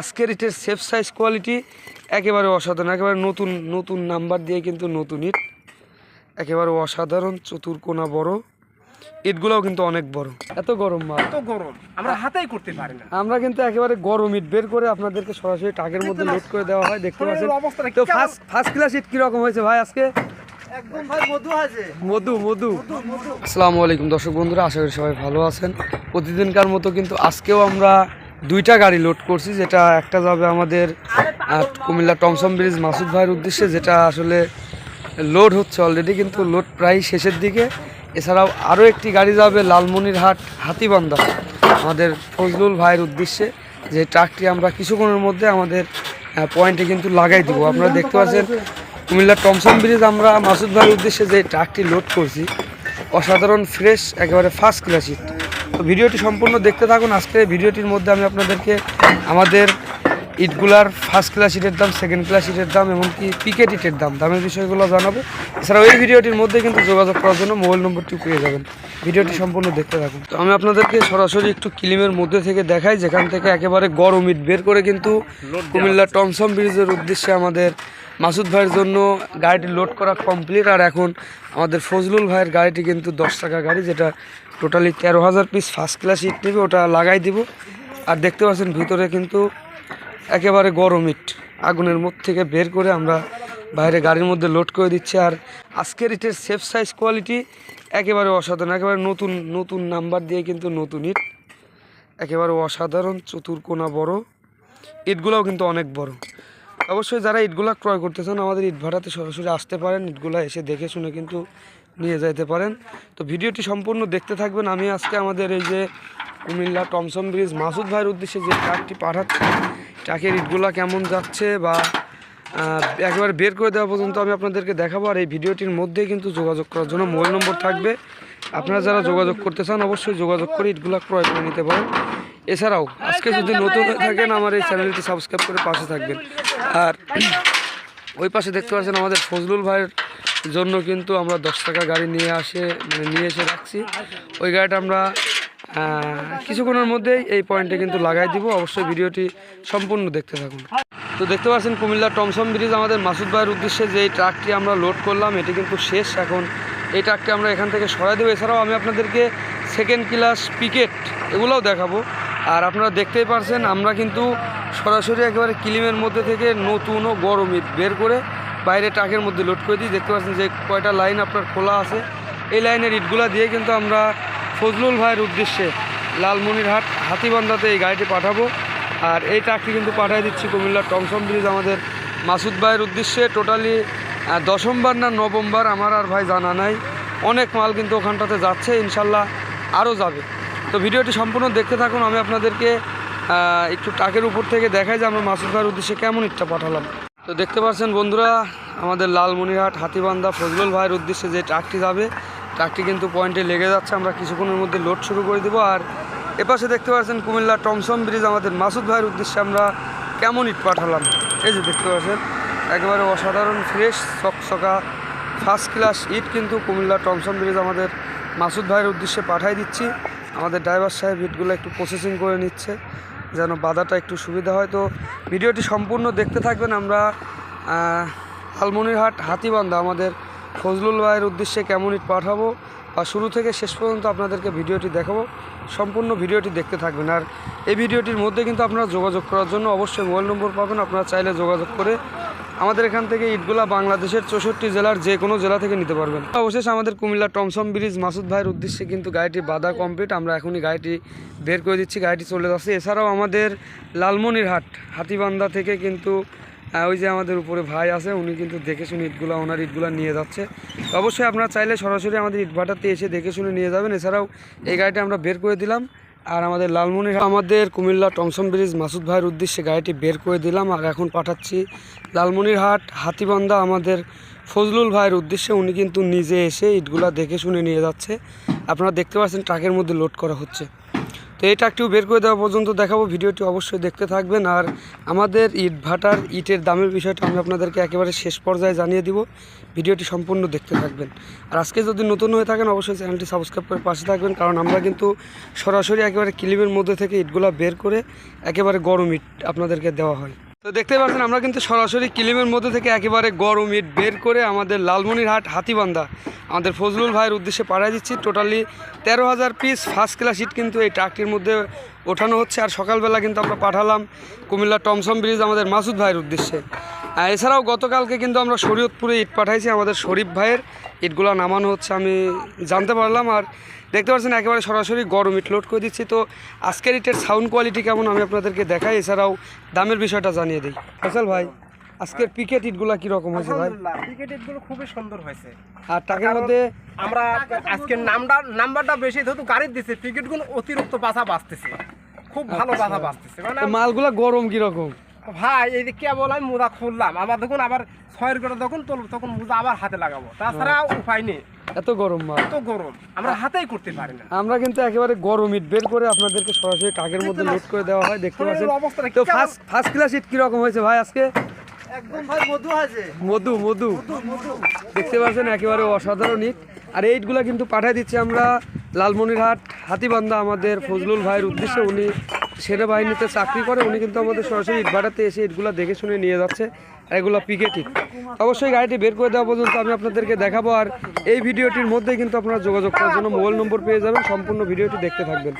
আজকের ইটের safe size quality একেবারে অসাধারণ একেবারে নতুন নতুন নাম্বার দিয়ে কিন্তু নতুন ইট। একেবারে অসাধারণ চতুর্কোনা বড়। ইটগুলোও কিন্তু অনেক বড়। এত গরম মাল। এত গরম। আমরা হাতেই করতে পারি না। আমরা কিন্তু একেবারে গরম ইট বের করে আপনাদেরকে সরাসরি টাকের মধ্যে লোড করে দেওয়া হয় দেখতে পাচ্ছেন? তো ফার্স্ট ফার্স্ট ক্লাস ইট কীরকম হয়েছে ভাই আজকে? একদম ভাই মধু আছে। মধু মধু। আসসালামু আলাইকুম দর্শক বন্ধুরা আশা করি সবাই ভালো আছেন। প্রতিদিনকার মতো কিন্তু আজকেও আমরা দুইটা গাড়ি লোড করছি, যেটা একটা যাবে আমাদের কুমিল্লা টমসম ব্রিজ মাসুদ ভাইয়ের উদ্দেশ্যে, যেটা আসলে লোড হচ্ছে অলরেডি কিন্তু লোড প্রায় শেষের দিকে। এছাড়াও আরও একটি গাড়ি যাবে লালমনিরহাট হাতিবান্ধা, আমাদের ফজলুল ভাইয়ের উদ্দেশ্যে, যে ট্রাকটি আমরা কিছুক্ষণের মধ্যে আমাদের পয়েন্টে কিন্তু লাগাই দিব। আপনারা দেখতে পাচ্ছেন কুমিল্লার টমসম ব্রিজ আমরা মাসুদ ভাইয়ের উদ্দেশ্যে যে ট্রাকটি লোড করছি, অসাধারণ ফ্রেশ একেবারে ফার্স্ট ক্লাস তো ভিডিওটি সম্পূর্ণ দেখতে থাকুন। আজকে ভিডিওটির মধ্যে আমি আপনাদেরকে আমাদের ইটগুলার ফার্স্ট ক্লাস ইটের দাম সেকেন্ড ক্লাস ইটের দাম এমনকি পিকেট ইটের দাম, দামের বিষয়গুলো জানাব। এছাড়াও এই ভিডিওটির মধ্যে কিন্তু যোগাযোগ করার জন্য মোবাইল নম্বরটি পেয়ে যাবেন। ভিডিওটি সম্পূর্ণ দেখতে থাকুন। তো আমি আপনাদেরকে সরাসরি একটু কিলিমের মধ্যে থেকে দেখাই, যেখান থেকে একেবারে গরম ইট বের করে কিন্তু কুমিল্লা টমসম ব্রিজের উদ্দেশ্যে আমাদের মাসুদ ভাইয়ের জন্য গাড়িটি লোড করা কমপ্লিট আর এখন আমাদের ফজলুল ভাইয়ের গাড়িটি কিন্তু দশ টাকা গাড়ি, যেটা টোটালি তেরো হাজার পিস ফার্স্ট ক্লাস ইট নেবে, ওটা লাগাই দিব। আর দেখতে পাচ্ছেন ভিতরে কিন্তু একেবারে গরম ইট আগুনের মধ্যে থেকে বের করে আমরা বাইরে গাড়ির মধ্যে লোড করে দিচ্ছি। আর আজকের ইটের সেফ সাইজ কোয়ালিটি একেবারে অসাধারণ, একেবারে নতুন নতুন নাম্বার দিয়ে কিন্তু নতুন ইট একেবারে অসাধারণ চতুর্কোনা বড়। ইটগুলোও কিন্তু অনেক বড়। অবশ্যই যারা ইটগুলা ক্রয় করতে চান, আমাদের ইট ভাড়াতে সরাসরি আসতে পারেন। ইটগুলা এসে দেখে শুনে কিন্তু নিয়ে যেতে পারেন। তো ভিডিওটি সম্পূর্ণ দেখতে থাকবেন। আমি আজকে আমাদের এই যে কুমিল্লা টমসম ব্রিজ, মাসুদ ভাইয়ের উদ্দেশ্যে যে ট্রাকটি পাঠাচ্ছি ট্রাকের ইটগুলা কেমন যাচ্ছে বা একেবারে বের করে দেওয়া পর্যন্ত আমি আপনাদেরকে দেখাবো। আর এই ভিডিওটির মধ্যেই কিন্তু যোগাযোগ করার জন্য মোবাইল নম্বর থাকবে। আপনারা যারা যোগাযোগ করতে চান, অবশ্যই যোগাযোগ করে ইটগুলা ক্রয় করে নিতে পারেন। এছাড়াও, আজকে যদি নতুন হয়ে থাকেন, আমার এই চ্যানেলটি সাবস্ক্রাইব করে পাশে থাকবেন। আর ওই পাশে দেখতে পাচ্ছেন আমাদের ফজলুল ভাইয়ের জন্য কিন্তু আমরা দশ টাকা গাড়ি নিয়ে আসে মানে নিয়ে এসে রাখছি। ওই গাড়িটা আমরা কিছুক্ষণের মধ্যেই এই পয়েন্টে কিন্তু লাগাই দিব। অবশ্যই ভিডিওটি সম্পূর্ণ দেখতে থাকুন। তো দেখতে পাচ্ছেন কুমিল্লা টমসম ব্রিজ আমাদের মাসুদ ভাইয়ের উদ্দেশ্যে যে এই ট্রাকটি আমরা লোড করলাম, এটি কিন্তু শেষ এখন। এই ট্রাকটি আমরা এখান থেকে সরাই দেবো। এছাড়াও আমি আপনাদেরকে সেকেন্ড ক্লাস পিকেট এগুলোও দেখাবো। আর আপনারা দেখতেই পারছেন, আমরা কিন্তু সরাসরি একেবারে কিলিমের মধ্যে থেকে নতুন ও গরম বের করে বাইরে ট্রাকের মধ্যে লোড করে দিই। দেখতে পাচ্ছেন যে কয়টা লাইন আপনার খোলা আছে। এই লাইনের ইটগুলা দিয়ে কিন্তু আমরা ফজলুল ভাইয়ের উদ্দেশ্যে লালমনিরহাট হাতিবান্ধাতে এই গাড়িটি পাঠাবো। আর এই ট্রাকটি কিন্তু পাঠিয়ে দিচ্ছি কুমিল্লার টমসম ব্রিজ আমাদের মাসুদ ভাইয়ের উদ্দেশ্যে। টোটালি দশমবার না নবমবার আমার আর ভাই জানা নাই। অনেক মাল কিন্তু ওখানটাতে যাচ্ছে, ইনশাল্লাহ আরও যাবে। তো ভিডিওটি সম্পূর্ণ দেখতে থাকুন। আমি আপনাদেরকে একটু টাকের উপর থেকে দেখাই যে আমরা মাসুদ ভাইয়ের উদ্দেশ্যে কেমন ইটটা পাঠালাম। তো দেখতে পাচ্ছেন বন্ধুরা, আমাদের লালমনিরহাট হাতিবান্ধা ফজলুল ভাইয়ের উদ্দেশ্যে যে ট্রাকটি যাবে, ট্রাকটি কিন্তু পয়েন্টে লেগে যাচ্ছে। আমরা কিছুক্ষণের মধ্যে লোড শুরু করে দেবো। আর এপাশে দেখতে পাচ্ছেন কুমিল্লা টমসম ব্রিজ, আমাদের মাসুদ ভাইয়ের উদ্দেশ্যে আমরা কেমন ইট পাঠালাম। এই যে দেখতে পাচ্ছেন, একেবারে অসাধারণ, ফ্রেশ, চকচকা ফার্স্ট ক্লাস ইট কিন্তু কুমিল্লা টমসম ব্রিজ আমাদের মাসুদ ভাইয়ের উদ্দেশ্যে পাঠাই দিচ্ছি। আমাদের ড্রাইভার সাহেব ইটগুলো একটু প্রসেসিং করে নিচ্ছে। যেন বাধাটা একটু সুবিধা হয়। তো ভিডিওটি সম্পূর্ণ দেখতে থাকবেন আমরা আলমনিরহাট হাতিবান্ধা, আমাদের ফজলুল ভাইয়ের উদ্দেশ্যে কেমন ইট পাঠাবো বা শুরু থেকে শেষ পর্যন্ত আপনাদেরকে ভিডিওটি দেখাবো, সম্পূর্ণ ভিডিওটি দেখতে থাকবেন। আর এই ভিডিওটির মধ্যে কিন্তু আপনারা যোগাযোগ করার জন্য অবশ্যই মোবাইল নম্বর পাবেন, আপনারা চাইলে যোগাযোগ করে আমাদের এখান থেকে ইটগুলা বাংলাদেশের চৌষট্টি জেলার যে কোনো জেলা থেকে নিতে পারবেন। অবশেষে আমাদের কুমিল্লা টমসম ব্রিজ মাসুদ ভাইয়ের উদ্দেশ্যে কিন্তু গাড়িটি বাধা কমপ্লিট। আমরা এখনই গাড়িটি বের করে দিচ্ছি, গাড়িটি চলে যাচ্ছে। এছাড়াও আমাদের লালমনিরহাট, হাতিবান্ধা থেকে কিন্তু ওই যে আমাদের উপরে ভাই আছে, উনি কিন্তু দেখে শুনে ইটগুলা, ওনার ইটগুলা নিয়ে যাচ্ছে। অবশ্যই আপনারা চাইলে সরাসরি আমাদের ইটভাটাতে এসে দেখে শুনে নিয়ে যাবেন। এছাড়াও এই গাড়িটা আমরা বের করে দিলাম। আর আমাদের লালমনির আমাদের কুমিল্লা টমসন ব্রিজ মাসুদ ভাইয়ের উদ্দেশ্যে গাড়িটি বের করে দিলাম আর এখন পাঠাচ্ছি লালমনিরহাট হাতিবান্ধা আমাদের ফজলুল ভাইয়ের উদ্দেশ্যে। উনি কিন্তু নিজে এসে ইটগুলা দেখে শুনে নিয়ে যাচ্ছে। আপনারা দেখতে পাচ্ছেন ট্রাকের মধ্যে লোড করা হচ্ছে। তো এই একটু বের করে দেওয়া পর্যন্ত দেখাবো। ভিডিওটি অবশ্যই দেখতে থাকবেন। আর আমাদের ইট ভাটার ইটের দামের বিষয়টা আমি আপনাদেরকে একেবারে শেষ পর্যায়ে জানিয়ে দিব। ভিডিওটি সম্পূর্ণ দেখতে থাকবেন। আর আজকে যদি নতুন হয়ে থাকেন, অবশ্যই চ্যানেলটি সাবস্ক্রাইব করে পাশে থাকবেন। কারণ আমরা কিন্তু সরাসরি একেবারে ক্লিমের মধ্যে থেকে ইটগুলা বের করে একেবারে গরম ইট আপনাদেরকে দেওয়া হয়। তো দেখতে পাচ্ছেন, আমরা কিন্তু সরাসরি কিলিমের মধ্যে থেকে একেবারে গরম ইট বের করে আমাদের লালমনিরহাট হাতিবান্ধা, আমাদের ফজলুল ভাইয়ের উদ্দেশ্যে পাঠিয়ে দিচ্ছি। টোটালি তেরো হাজার পিস ফার্স্ট ক্লাস ইট কিন্তু এই ট্রাকটির মধ্যে ওঠানো হচ্ছে। আর সকালবেলা কিন্তু আমরা পাঠালাম কুমিল্লা টমসম ব্রিজ আমাদের মাসুদ ভাইয়ের উদ্দেশ্যে। এছাড়াও গতকালকে কিন্তু আমরা শরীয়তপুরে ইট পাঠাইছি আমাদের শরীফ ভাইয়ের। ইটগুলো নামানো হচ্ছে আমি জানতে পারলাম। আর দেখতে পাচ্ছেন একেবারে সরাসরি গরম ইট লোড করে দিচ্ছি। তো আজকের ইটের সাউন্ড কোয়ালিটি কেমন আমি আপনাদেরকে দেখাই এছাড়াও দামের বিষয়টা জানিয়ে দিই। ফসল ভাই আজকের পিকেট ইটগুলো কীরকম হয়েছে ভাই? আলহামদুলিল্লাহ ক্রিকেটগুলো খুবই সুন্দর হয়েছে। আর টাকার মধ্যে? আমরা আজকের নামটা নাম্বারটা বেশি যেহেতু গাড়ির দিচ্ছে পিকেটগুলো অতিরিক্ত বাসা বাঁচতেছে। খুব ভালো বাসা বাঁচতেছে। মানে মালগুলো গরম কীরকম? ভাই এই যে কেবল আমি মোজা খুললাম আবার দেখুন আবার ছয়ের করে যখন তুলবো তখন মোজা আবার হাতে লাগাবো। তাছাড়া উপায় নেই। এত গরম মা। এত গরম আমরা হাতেই করতে পারি না। আমরা কিন্তু একেবারে গরম ইট বের করে আপনাদেরকে সরাসরি টাকের মধ্যে লোড করে দেওয়া হয় দেখতে পাচ্ছেন। তো ফার্স্ট ফার্স্ট ক্লাস ইট কীরকম হয়েছে ভাই আজকে? একদম ভাই মধু আছে। মধু মধু। দেখতে পাচ্ছেন একেবারে অসাধারণ ইট। আর এই ইটগুলো কিন্তু পাঠিয়ে দিচ্ছি আমরা লালমনিরহাট হাতিবান্ধা আমাদের ফজলুল ভাইয়ের উদ্দেশ্যে। উনি সেনাবাহিনীতে চাকরি করে, উনি কিন্তু আমাদের সরাসরি ইট ভাটাতে এসে ইটগুলো দেখে শুনে নিয়ে যাচ্ছে এগুলো পিকেটিং অবশ্যই গাড়িটি বের করে দেওয়া পর্যন্ত আমি আপনাদেরকে দেখাবো, আর এই ভিডিওটির মধ্যেই কিন্তু আপনারা যোগাযোগ করার জন্য মোবাইল নম্বর পেয়ে যাবেন, সম্পূর্ণ ভিডিওটি দেখতে থাকবেন।